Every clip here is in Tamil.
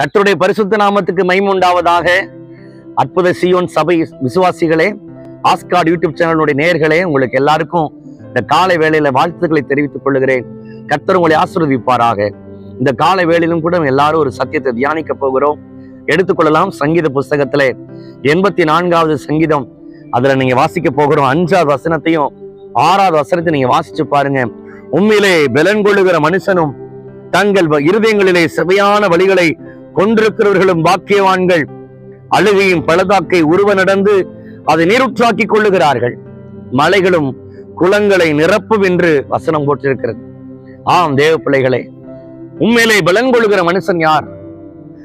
கற்றுடைய பரிசுத்த நாமத்துக்கு மைமுண்டாவதாக அற்புத சியோன் சபை விசுவாசிகளே ஆஸ்கார்ட் யூடியூப் சேனலுடைய நேர்களே உங்களுக்கு எல்லாருக்கும் இந்த காலை வேளையில வாழ்த்துக்களை தெரிவித்துக் கொள்கிறேன். கர்த்தர் உங்களை ஆசிர்வதிப்பாராக. இந்த காலை வேளையிலும் கூட எல்லாரும் ஒரு சத்தியத்தை தியானிக்க போகிறோம். எடுத்துக்கொள்ளலாம் சங்கீத புஸ்தகத்திலே. எண்பத்தி நான்காவது சங்கீதம். அதுல நீங்க வாசிக்க போகிறோம். அஞ்சாவது வசனத்தையும் ஆறாவது வசனத்தை நீங்க வாசிச்சு பாருங்க. உண்மையிலே பெலன் கொள்ளுகிற மனுஷனும் தங்கள் வ- இருதயங்களிலே செவையான வழிகளை கொண்டிருக்கிறவர்களும் பாக்கியவான்கள். அழுகையும் பழுதாக்கை உருவ நடந்து அதை நீருற்றாக்கிக் கொள்ளுகிறார்கள். மலைகளும் குளங்களை நிரப்பும் என்று வசனம் போட்டிருக்கிறது ஆம் தேவ பிள்ளைகளே உண்மையிலே பலன் கொள்கிற மனுஷன் யார்?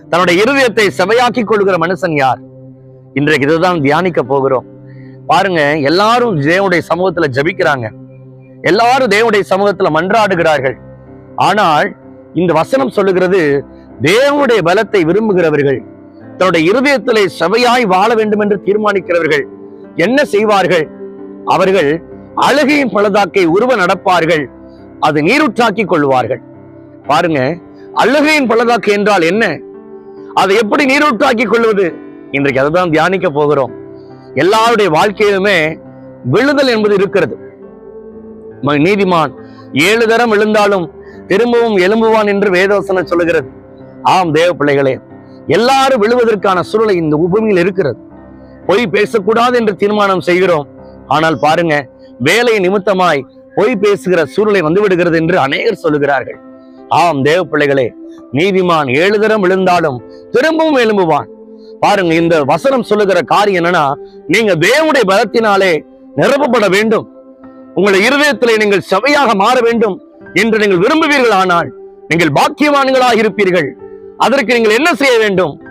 தன்னுடைய இருதயத்தை செவையாக்கிக் கொள்கிற மனுஷன் யார்? இன்றைக்கு இதுதான் தியானிக்க போகிறோம். பாருங்க எல்லாரும் தேவனுடைய சமூகத்துல ஜபிக்கிறாங்க. எல்லாரும் தேவனுடைய சமூகத்துல மன்றாடுகிறார்கள். ஆனால் இந்த வசனம் சொல்லுகிறது தேவனுடைய பலத்தை விரும்புகிறவர்கள் தன்னுடைய இருதயத்திலே செவையாய் வாழ வேண்டும் என்று தீர்மானிக்கிறவர்கள் என்ன செய்வார்கள்? அவர்கள் அழுகையின் பழுதாக்கை உருவ நடப்பார்கள் அது நீருற்றாக்கிக் கொள்வார்கள் பாருங்க அழுகையின் பழுதாக்கு என்றால் என்ன? அதை எப்படி நீரூற்றாக்கிக் கொள்வது? இன்றைக்கு அதை தான் தியானிக்க போகிறோம். எல்லாருடைய வாழ்க்கையிலுமே விழுதல் என்பது இருக்கிறது. ம- நீதிமான் ஏழு தரம் விழுந்தாலும் திரும்பவும் எழும்புவான் என்று வேதவசனம் சொல்லுகிறது. ஆம் தேவ பிள்ளைகளே எல்லாரும் விழுவதற்கான சூழ்நிலை இந்த பூமியில் இருக்கிறது. பொய் பேசக்கூடாது என்று தீர்மானம் செய்கிறோம். ஆனால் பாருங்க வேலை நிமித்தமாய் பொய் பேசுகிற சூழ்நிலை வந்து விடுகிறது என்று அநேகர் சொல்லுகிறார்கள். ஆம் தேவ பிள்ளைகளே நீதிமான் ஏழு தரம் விழுந்தாலும் திரும்பவும் எழும்புவான். பாருங்க இந்த வசனம் சொல்லுகிற காரியம் என்னன்னா நீங்க தேவனுடைய பலத்தினாலே நிரப்பப்பட வேண்டும். உங்களுடைய இருதயத்திலே நீங்கள் சபையாக மாற வேண்டும் என்று நீங்கள் விரும்புவீர்கள் ஆனால் நீங்கள் பாக்கியவான்களாக இருப்பீர்கள் அதற்கு நீங்கள் என்ன செய்ய வேண்டும்?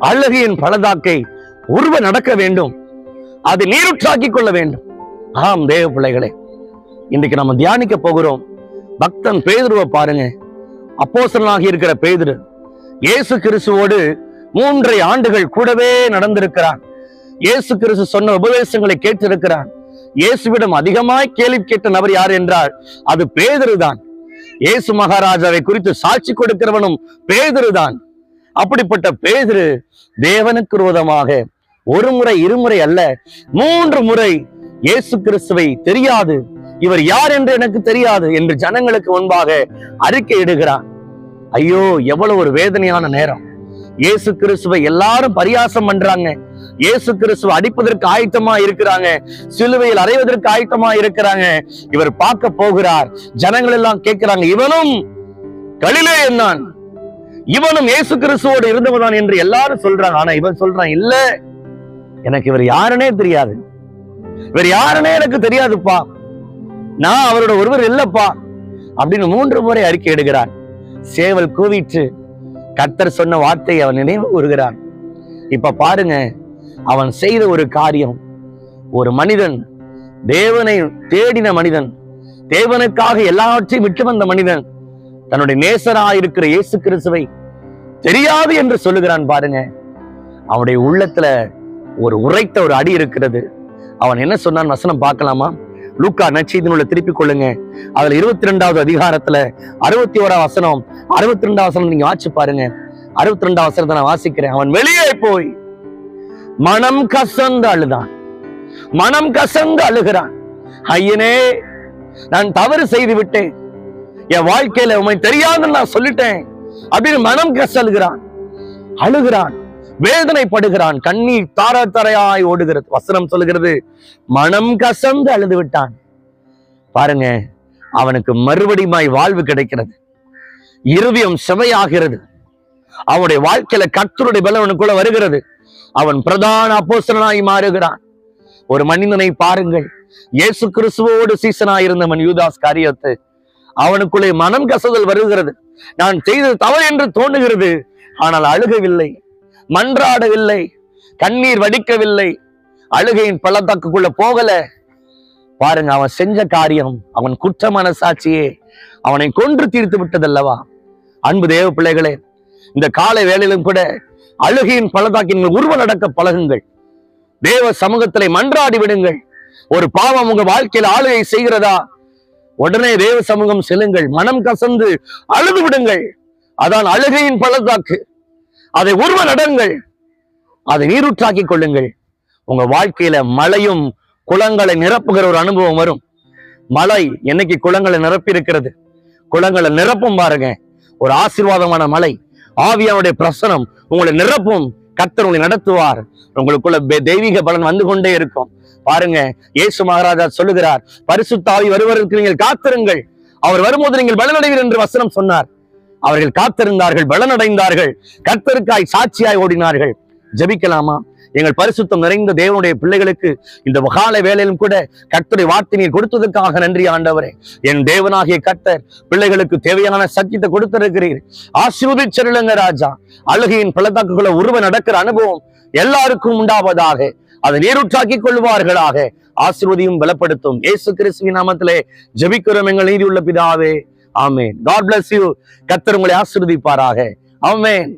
அழகியின் பலதாக்கை உருவ நடக்க வேண்டும். அதை நீருற்றாக்கிக் கொள்ள வேண்டும். ஆம் தேவ பிள்ளைகளே இன்றைக்கு நம்ம தியானிக்க போகிறோம். பக்தன் பேதுருவை பாருங்க. அப்போசனாகி இருக்கிற பேதுரு இயேசு கிறிஸ்துவோடு மூன்றை ஆண்டுகள் கூடவே நடந்திருக்கிறான். இயேசு கிறிஸ்து சொன்ன உபதேசங்களை கேட்டிருக்கிறான். இயேசுவிடம் அதிகமாய் கேள்வி கேட்ட நபர் யார் என்றால் அது பேதுருதான். இயேசு மகாராஜாவை குறித்து சாட்சி கொடுக்கிறவனும் பேதுருதான் அப்படிப்பட்ட பேதுரு தேவனுக்கு விரோதமாக ஒரு முறை இருமுறை அல்ல மூன்று முறை இயேசு கிறிஸ்துவை தெரியாது. இவர் யார் என்று எனக்கு தெரியாது என்று ஜனங்களுக்கு முன்பாக அறிக்கை இடுகிறான் ஐயோ எவ்வளவு ஒரு வேதனையான நேரம். இயேசு கிறிஸ்துவை எல்லாரும் பரியாசம் பண்றாங்க. இயேசு கிறிஸ்துவ அடிப்பதற்கு ஆயத்தமா இருக்கிறாங்க சிலுவையில் அறைவதற்கு ஆயத்தமா இருக்கிறாங்க. இவர் பார்க்க போகிறார். ஜனங்கள் எல்லாம் கேட்கிறாங்க இவனும் கலிலே என்னான் இவனும் இயேசு கிறிஸ்துவோடு இருந்தவதான் என்று எல்லாரும் சொல்றாங்க. ஆனா இவன் சொல்றான் இல்ல எனக்கு இவர் யாருன்னே தெரியாது. இவர் யாருன்னே எனக்கு தெரியாதுப்பா. நான் அவரோட ஒருவர் இல்லப்பா. அப்படின்னு மூன்று முறை அறிக்கை எடுக்கிறான் சேவல் கூவிட்டு கத்தர் சொன்ன வார்த்தையை அவன் நினைவு கூறுகிறான். இப்ப பாருங்க அவன் செய்த ஒரு காரியம். ஒரு மனிதன் தேவனை தேடின மனிதன் தேவனுக்காக எல்லாவற்றையும் விட்டு வந்த மனிதன் தன்னுடைய நேசராயிருக்கிற இயேசு கிறிஸ்துவை தெரியாது என்று சொல்லுகிறான் பாருங்க. அவனுடைய உள்ளத்துல ஒரு உரைத்த ஒரு அடி இருக்கிறது. அவன் என்ன சொன்னான்? வசனம் பார்க்கலாமா? லூக்கா நச்செய்தினுள்ள திருப்பிக் கொள்ளுங்க. அதுல இருபத்தி ரெண்டாவது அதிகாரத்துல அறுபத்தி ஓரா வசனம். அறுபத்தி ரெண்டாவது வசனம் நீங்க வாட்சி பாருங்க. அறுபத்தி ரெண்டாவது வசனத்தை நான் வாசிக்கிறேன். அவன் வெளியே போய் மனம் கசந்து அழுதான். மனம் கசந்து அழுகிறான். ஐயனே நான் தவறு செய்து விட்டேன். என் வாழ்க்கையில உண்மை தெரியாதுன்னு நான் சொல்லிட்டேன். அப்படின்னு மனம் கசல்கிறான். அழுகிறான். வேதனைப்படுகிறான். கண்ணீர் தார தரையாய் ஓடுகிறது. வசனம் சொல்லுகிறது மனம் கசந்து அழுது விட்டான். பாருங்க அவனுக்கு மறுபடியுமாய் வாழ்வு கிடைக்கிறது. இருதயம் செவையாகிறது. அவனுடைய வாழ்க்கையில கத்தருடைய பலம் அவனுக்குள்ள வருகிறது. அவன் பிரதான அப்போசனாய் மாறுகிறான். ஒரு மனிதனை பாருங்கள். இயேசு கிறிஸ்துவோடு சீசனாயிருந்தவன் யூதாஸ் காரியத்து. அவனுக்குள்ளே மனம் கசதல் வருகிறது. நான் செய்தது தவறு என்று தோணுகிறது ஆனால் அழுகவில்லை. மன்றாடவில்லை. கண்ணீர் வடிக்கவில்லை. அழுகையின் பள்ளத்தாக்குக்குள்ள போகல. பாருங்க அவன் செஞ்ச காரியம் அவன் குற்ற மனசாட்சியே. அவனை கொன்று தீர்த்து விட்டதல்லவா? அன்பு தேவ பிள்ளைகளே இந்த காலை வேளையிலும் கூட அழுகையின் பள்ளத்தாக்கின் உருவ நடக்க பழகுங்கள். தேவ சமூகத்திலே மன்றாடி விடுங்கள். ஒரு பாவம் உங்க வாழ்க்கையில் ஆளுகை செய்கிறதா? உடனே தேவ சமூகம் செல்லுங்கள். மனம் கசந்து அழுது விடுங்கள். அதான் அழுகையின் பள்ளத்தாக்கு. அதை உருவ நடங்கள். அதை நீரூற்றாக்கிக் கொள்ளுங்கள். உங்க வாழ்க்கையில மழையும் குளங்களை நிரப்புகிற ஒரு அனுபவம் வரும். மழை என்னைக்கு குளங்களை நிரப்பி இருக்கிறது குளங்களை நிரப்பும் பாருங்க. ஒரு ஆசீர்வாதமான மழை. ஆவியானுடைய பிரசனம் உங்களை நிரப்பும். கத்தர் உங்களை நடத்துவார். உங்களுக்குள்ள தெய்வீக பலன் வந்து கொண்டே இருக்கும். பாருங்க இயேசு மகாராஜா சொல்லுகிறார் பரிசுத்தாவி வருவதற்கு நீங்கள் காத்திருங்கள். அவர் வரும்போது நீங்கள் பலனடைவீர் என்று வசனம் சொன்னார். அவர்கள் காத்திருந்தார்கள் பலனடைந்தார்கள். கர்த்தருக்காய் சாட்சியாய் ஓடினார்கள். ஜெபிக்கலாமா? எங்கள் பரிசுத்தம் நிறைந்த தேவனுடைய பிள்ளைகளுக்கு இந்த கால வேலையிலும் கூட கர்த்தருடைய வார்த்தை நீர் கொடுத்ததற்காக நன்றி ஆண்டவரே. என் தேவனாகிய கர்த்தர் பிள்ளைகளுக்கு தேவையான சத்தியத்தை கொடுத்திருக்கிறீர். ஆசீர்வதிச்சருளுங்க ராஜா. அழுகையின் பள்ளத்தாக்குகளை உருவ நடக்கிற அனுபவம் எல்லாருக்கும் உண்டாவதாக. அதை நீருற்றாக்கிக் கொள்வார்களாக ஆசிர்வதியும் பலப்படுத்தும். ஏசு கிறிஸ்துவின் நாமத்திலே ஜபிக்கிறோம் எங்கள் நீதி உள்ள பிதாவே. ஆமேன். காட் பிளஸ் யூ கத்தர் உங்களை ஆசிர்வதிப்பாராக. ஆமேன்.